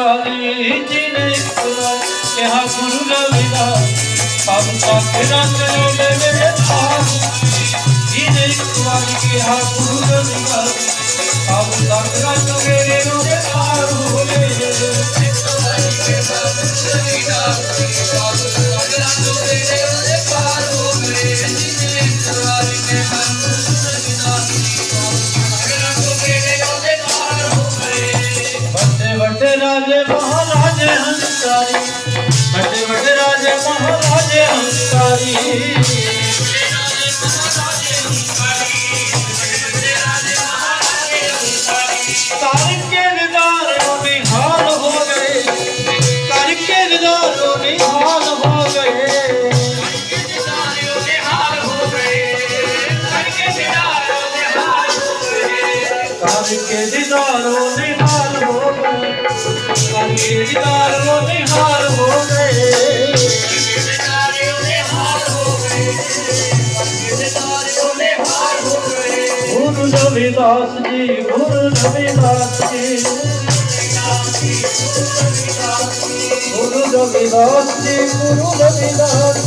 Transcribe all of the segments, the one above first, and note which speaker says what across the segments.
Speaker 1: ਇੱਕ ਵਾਰੀ ਜਿਹਨੇ ਇੱਕ ਕਿਹਾ ਗੁਰੂ ਰਵਿਦਾਸ, ਸਭ ਸਾਗਰਾਂ ਚੋਂ ਵੇੜੇ ਪਾਰ ਜਿਹਨੇ ਇੱਕ ਵਾਰੀ ਕਿਹਾ ਗੁਰੂ ਰਵਿਦਾਸ, ਸਭ ਸਾਗਰਾਂ ਚੋਂ ਵੇੜੇ ਉਹਦੇ ਪਾਰ ਹੋ ਗਏ ਵੱਡੇ ਮਹਾਰਾਜੇ ਹੰਕਾਰੀ ਵੱਡੇ ਵੱਡੇ ਰਾਜੇ ਮਹਾਰਾਜੇ ਹੰਕਾਰੀ ਕਰਕੇ ਵਿਦਾਰੋ ਨਿਹਾਲ ਹੋ ਗਏ ਕਰਕੇ ਵਿਦਾਰੋ ਨਿਹਾਲ ਹੋ ਗਏ ਕਰਕੇ ਵਿਦਾਰੋ ਨਿਹਾਲ ਕਰਕੇ ਵਿਦਾਰੋ ਨਿਹਾਲ ਹੋ ਗਏ ਗੁਰੂ ਰਵਿਦਾਸ ਜੀ ਗੁਰੂ ਰਵਿਦਾਸ ਜੀ ਗੁਰੂ ਰਵਿਦਾਸ ਜੀ ਗੁਰੂ ਰਵਿਦਾਸ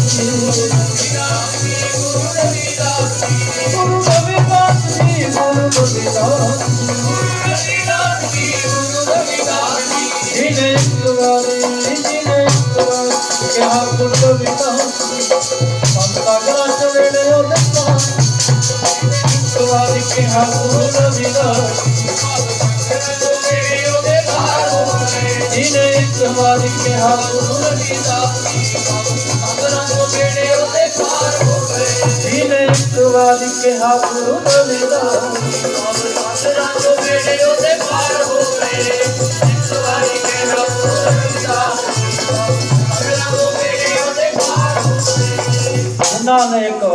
Speaker 1: ਜਿਹਨੇ ਇੱਕ ਵਾਰੀ ਜਿਹਨੇ ਇੱਕ ਵਾਰ ਕਿਹਾ ਗੁਰੂ ਰਵਿਦਾਸ ਸੰਤਾ ਗਰਾ ਚਵੇੜੇ ਉਹਦੇ ਪਾਸ ਇੱਕ ਵਾਰੀ ਕਿਹਾ ਗੁਰੂ ਰਵਿਦਾਸ ਜਿਹਨੇ ਇੱਕ ਵਾਰੀ ਕਿਹਾ ਗੁਰੂ ਰਵਿਦਾਸ ਜਿਹਨੇ ਇੱਕ ਵਾਰੀ ਕਿਹਾ ਗੁਰੂ ਰਵਿਦਾਸ ਉਹਨਾਂ ਨੇ ਇੱਕ